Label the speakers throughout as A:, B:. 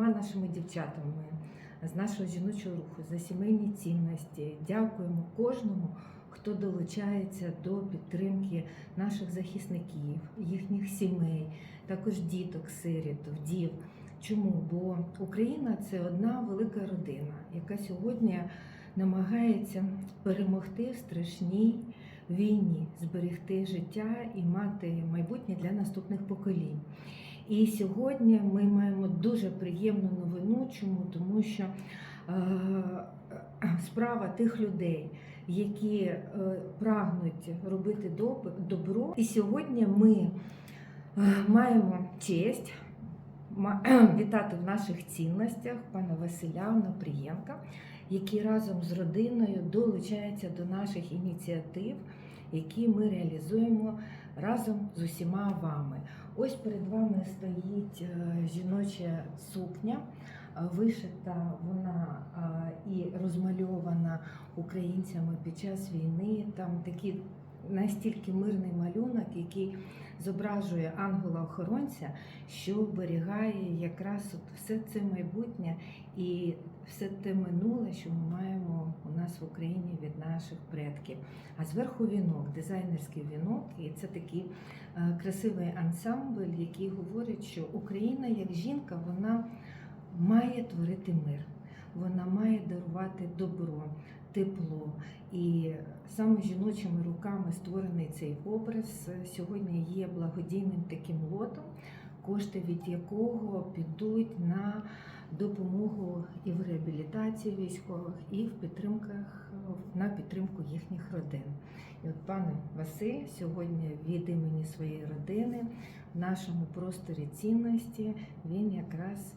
A: всіма нашими дівчатами з нашого жіночого руху за сімейні цінності. Дякуємо кожному, хто долучається до підтримки наших захисників, їхніх сімей, також діток, сиріт, вдів. Чому? Бо Україна це одна велика родина, яка сьогодні намагається перемогти в страшній війні, зберегти життя і мати майбутнє для наступних поколінь. І сьогодні ми маємо дуже приємну новину. Чому? Тому що е, справа тих людей, які е, прагнуть робити доб- добро. І сьогодні ми е, маємо честь вітати в наших цінностях пана Василя Онопрієнка, який разом з родиною долучаються до наших ініціатив, які ми реалізуємо разом з усіма вами. Ось перед вами стоїть е, жіноча сукня. е, Вишита вона е, і розмальована українцями під час війни. Там такий настільки мирний малюнок, який зображує ангела-охоронця, що оберігає якраз от все це майбутнє і все те минуле, що ми маємо у нас в Україні від наших предків. А зверху вінок, дизайнерський вінок, і це такий е, красивий ансамбль, який говорить, що Україна як жінка вона має творити мир, вона має дарувати добро, тепло. І саме жіночими руками створений цей образ сьогодні є благодійним таким лотом, кошти від якого підуть на допомогу і в реабілітації військових, і в підтримках на підтримку їхніх родин. І от пане Василь сьогодні від імені своєї родини в нашому просторі цінності він якраз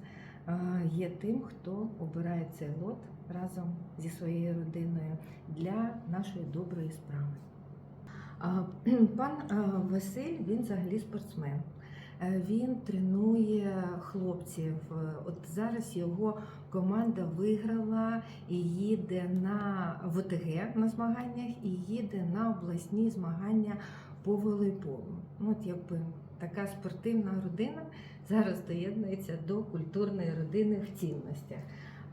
A: є тим, хто обирає цей лот разом зі своєю родиною для нашої доброї справи. Пан Василь він взагалі спортсмен. Е, Він тренує хлопців. От зараз його команда виграла і їде на ВТГ на змаганнях і їде на обласні змагання по волейболу. Ну, От якби така спортивна родина зараз доєднується до культурної родини в цінностях.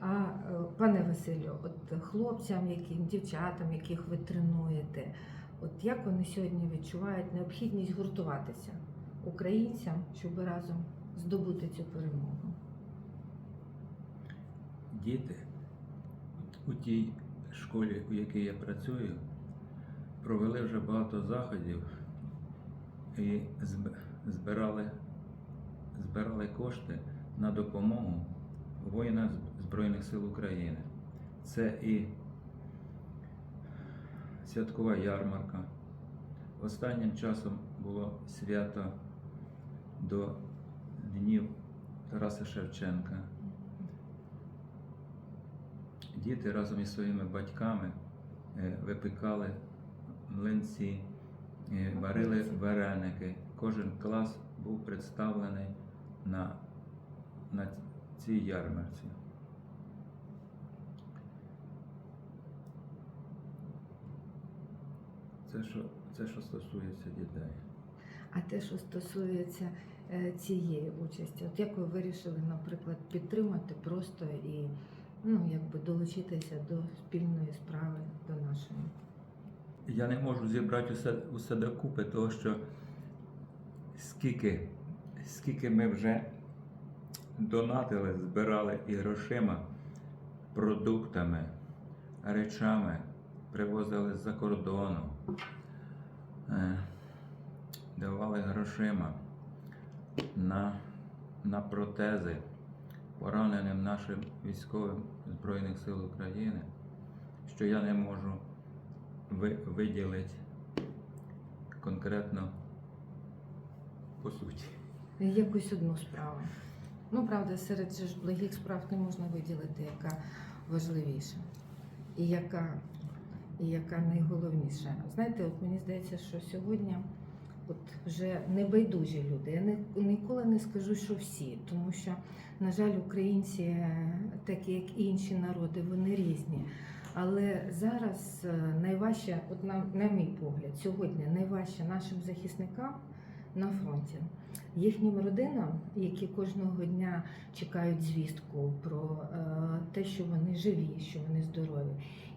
A: А е, пане Василю, от хлопцям, яким дівчатам, яких ви тренуєте, от як вони сьогодні відчувають необхідність гуртуватися українцям, щоб разом здобути цю перемогу?
B: Діти у тій школі, у якій я працюю, провели вже багато заходів і збирали, збирали кошти на допомогу воїнам Збройних сил України. Це і святкова ярмарка. Останнім часом було свято до Днів Тараса Шевченка. Діти разом із своїми батьками е, випікали млинці, е, варили вареники. Кожен клас був представлений на, на цій ярмарці. Це що, це що стосується дітей.
A: А те, що стосується е, цієї участі, от як ви вирішили, наприклад, підтримати просто і ну, якби долучитися до спільної справи, до нашої?
B: Я не можу зібрати усе, усе докупи, тому що скільки, скільки ми вже донатили, збирали і грошима, продуктами, речами, привозили з-за кордону, е, давали грошима на, на протези пораненим нашим військовим Збройних сил України, що я не можу ви, виділити конкретно по суті.
A: Якусь одну справу. Ну, правда, серед же благих справ не можна виділити, яка важливіша і яка, і яка найголовніша. Знаєте, от мені здається, що сьогодні от вже небайдужі люди. Я не, ніколи не скажу, що всі, тому що, на жаль, українці, е, такі як і інші народи, вони різні. Але зараз е, найважче, от на, на мій погляд, сьогодні найважче нашим захисникам на фронті. Їхнім родинам, які кожного дня чекають звістку про е, те, що вони живі, що вони здорові.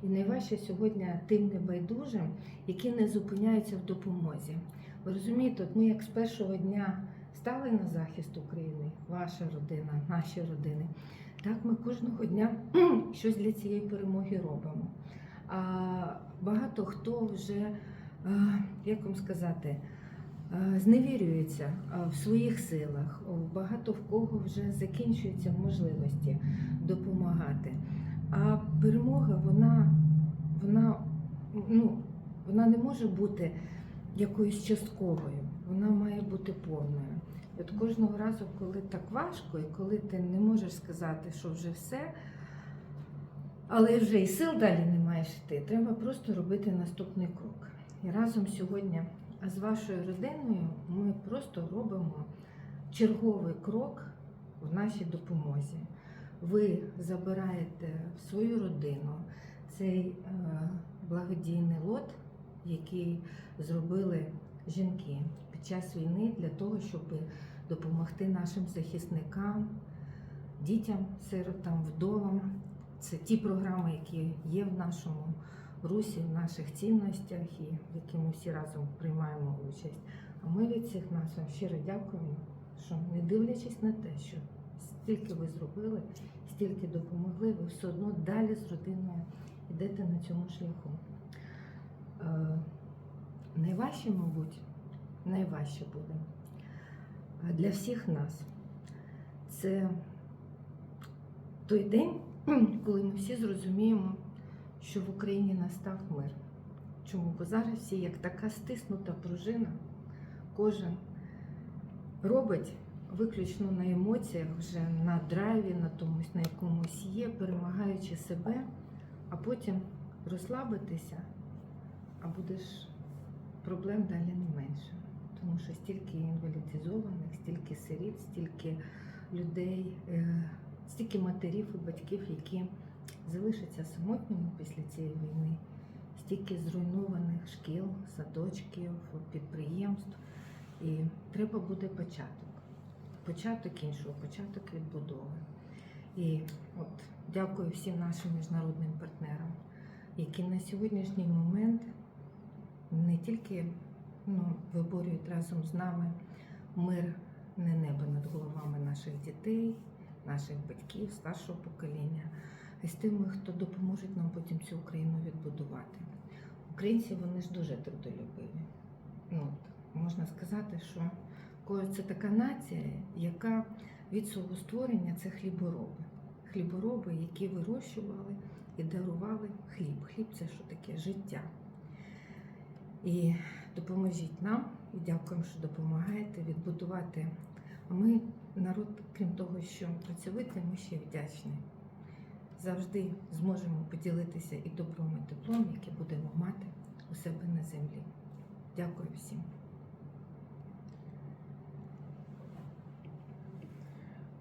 A: І найважче сьогодні тим небайдужим, які не зупиняються в допомозі. Ви розумієте, от ми як з першого дня стали на захист України, ваша родина, наші родини. Так ми кожного дня щось для цієї перемоги робимо. А багато хто вже, е, як вам сказати, е, зневірюється е, в своїх силах. Багато в кого вже закінчуються можливості допомагати. А перемога, вона, вона, ну, вона не може бути якоюсь частковою, вона має бути повною. І От кожного разу, коли так важко, і коли ти не можеш сказати, що вже все, але вже і сил далі не маєш йти, треба просто робити наступний крок. І разом сьогодні з вашою родиною ми просто робимо черговий крок в нашій допомозі. Ви забираєте в свою родину цей е, благодійний лот, який зробили жінки під час війни для того, щоб допомогти нашим захисникам, дітям, сиротам, вдовам. Це ті програми, які є в нашому русі, в наших цінностях і в які ми всі разом приймаємо участь. А ми від всіх нас вам щиро дякуємо, що не дивлячись на те, що стільки ви зробили, стільки допомогли, ви все одно далі з родиною йдете на цьому шляху. Е, Найважче, мабуть, найважче буде для всіх нас. Це той день, коли ми всі зрозуміємо, що в Україні настав мир. Чому? Бо зараз всі як така стиснута пружина, кожен робить виключно на емоціях, вже на драйві, на томусь, на якомусь є, перемагаючи себе, а потім розслабитися, а будеш проблем далі не менше. Тому що стільки інвалідизованих, стільки сиріт, стільки людей, е, стільки матерів і батьків, які залишаться самотніми після цієї війни, стільки зруйнованих шкіл, садочків, підприємств. І треба буде початок. Початок іншого, початок відбудови. І от дякую всім нашим міжнародним партнерам, які на сьогоднішній момент не тільки ну, виборюють разом з нами мир не небо над головами наших дітей, наших батьків, старшого покоління, й з тими, хто допоможуть нам потім цю Україну відбудувати. Українці вони ж дуже трудолюбиві. Ну, можна сказати, що це така нація, яка від свого створення це хлібороби. Хлібороби, які вирощували і дарували хліб. Хліб це що таке? Життя. І допоможіть нам, і дякуємо, що допомагаєте відбудувати. А ми, народ, крім того, що працьовитий, ми ще вдячні. Завжди зможемо поділитися і добром, і теплом, яке будемо мати у себе на землі. Дякую всім.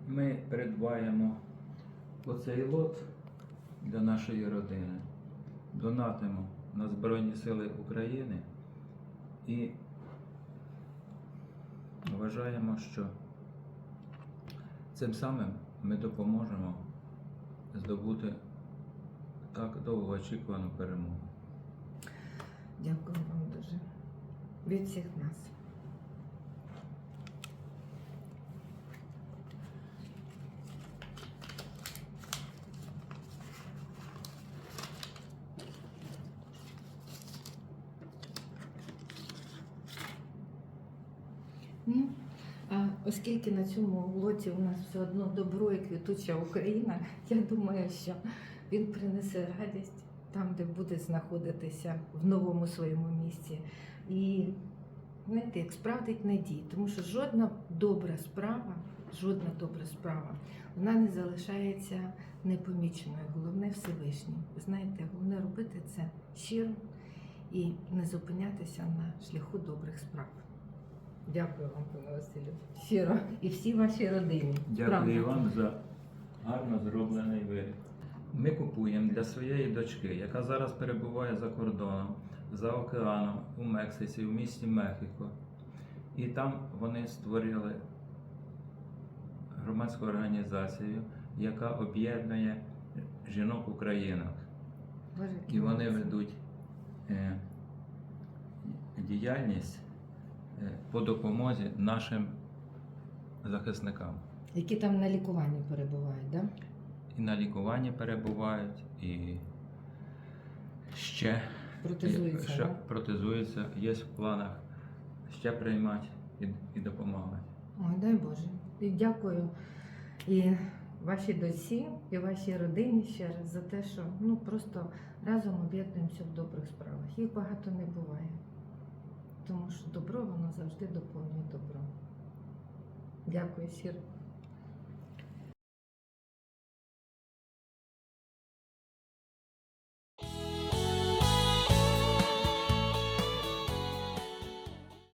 B: Ми придбаємо оцей лот для нашої родини, донатимо на Збройні Сили України і вважаємо, що цим самим ми допоможемо здобути так довго очікувану перемогу.
A: Дякую вам дуже. Від всіх нас. Ну, а оскільки на цьому лоті у нас все одно добро і квітуча Україна, я думаю, що він принесе радість там, де буде знаходитися в новому своєму місці. І знаєте, як справдить надії, тому що жодна добра справа, жодна добра справа, вона не залишається непоміченою. Головне Всевишній. Ви знаєте, головне робити це щиро і не зупинятися на шляху добрих справ. Дякую вам, пане Василю. Щиро. І всій вашій родині.
B: Дякую
A: Правда.
B: вам за гарно зроблений виріб. Ми купуємо для своєї дочки, яка зараз перебуває за кордоном, за океаном, у Мексиці, в місті Мехіко. І там вони створили громадську організацію, яка об'єднує жінок українок. І вони ведуть е, діяльність по допомозі нашим захисникам.
A: які там на лікуванні перебувають, да?
B: І на лікуванні перебувають, і ще,
A: Протезуються,
B: ще
A: да?
B: протезуються, є в планах ще приймати і, і допомагати.
A: Ой, дай Боже. І дякую і вашій дочці, і вашій родині ще раз за те, що ну просто разом об'єднуємося в добрих справах. Їх багато не буває. Тому що добро воно завжди доповнює добро. Дякую, Сір.